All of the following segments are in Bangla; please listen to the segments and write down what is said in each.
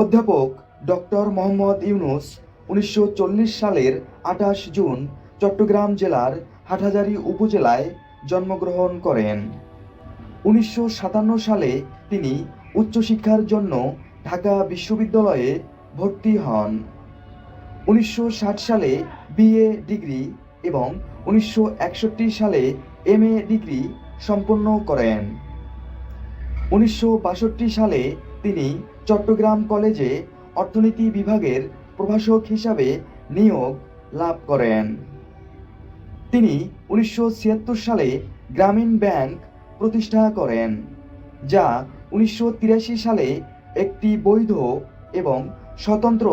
অধ্যাপক ডক্টর মোহাম্মদ ইউনুস উনিশশো চল্লিশ সালের আঠাশ জুন চট্টগ্রাম জেলার হাটহাজারী উপজেলায় জন্মগ্রহণ করেন। উনিশশো সাতান্ন সালে তিনি উচ্চশিক্ষার জন্য ঢাকা বিশ্ববিদ্যালয়ে ভর্তি হন। উনিশশো ষাট সালে বিএ ডিগ্রি এবং উনিশশো একষট্টি সালে এম ডিগ্রি সম্পন্ন করেন। উনিশশো বাষট্টি সালে তিনি চট্টগ্রাম কলেজে অর্থনীতি বিভাগের প্রভাষক হিসাবে নিয়োগ লাভ করেন। তিনি উনিশশো ছিয়াত্তর সালে গ্রামীণ ব্যাংক প্রতিষ্ঠা করেন, যা উনিশশো তিরাশি সালে একটি বৈধ এবং স্বতন্ত্র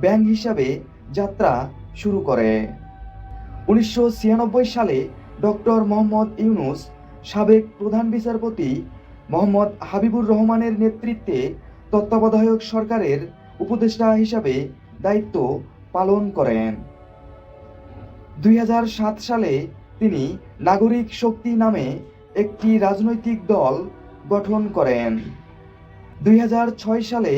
ব্যাংক হিসাবে যাত্রা শুরু করে। উনিশশো ছিয়ানব্বই সালে ডক্টর মোহাম্মদ ইউনুস সাবেক প্রধান বিচারপতি মোহাম্মদ হাবিবুর রহমানের নেতৃত্বে তত্ত্বাবধায়ক সরকারের উপদেষ্টা হিসাবে দায়িত্ব পালন করেন। দুই হাজার সাত সালে তিনি নাগরিক শক্তি নামে একটি রাজনৈতিক দল গঠন করেন। দুই হাজার ছয় সালে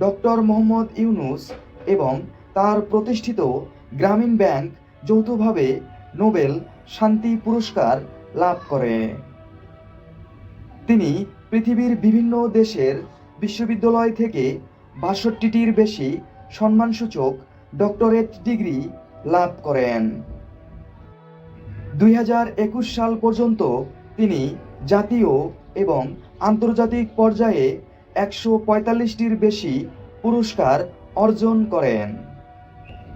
ডক্টর মোহাম্মদ ইউনুস এবং তার প্রতিষ্ঠিত গ্রামীণ ব্যাংক যৌথভাবে নোবেল শান্তি পুরস্কার লাভ করে। তিনি পৃথিবীর বিভিন্ন দেশের বিশ্ববিদ্যালয় থেকে বাষট্টিটির বেশি সম্মানসূচক ডক্টরেট ডিগ্রি লাভ করেন। দুই হাজার একুশ সাল পর্যন্ত তিনি জাতীয় এবং আন্তর্জাতিক পর্যায়ে একশো পঁয়তাল্লিশটির বেশি পুরস্কার অর্জন করেন।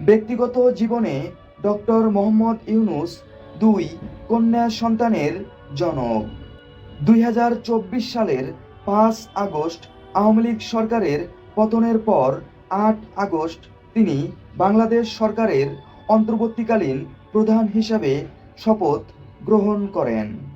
ব্যক্তিগত জীবনে ডক্টর মোহাম্মদ ইউনুস দুই কন্যা সন্তানের জনক। দুই হাজার চব্বিশ সালের পাঁচ আগস্ট আওয়ামী লীগ সরকারের পতনের পর আট আগস্ট তিনি বাংলাদেশ সরকারের অন্তর্বর্তীকালীন প্রধান হিসাবে শপথ গ্রহণ করেন।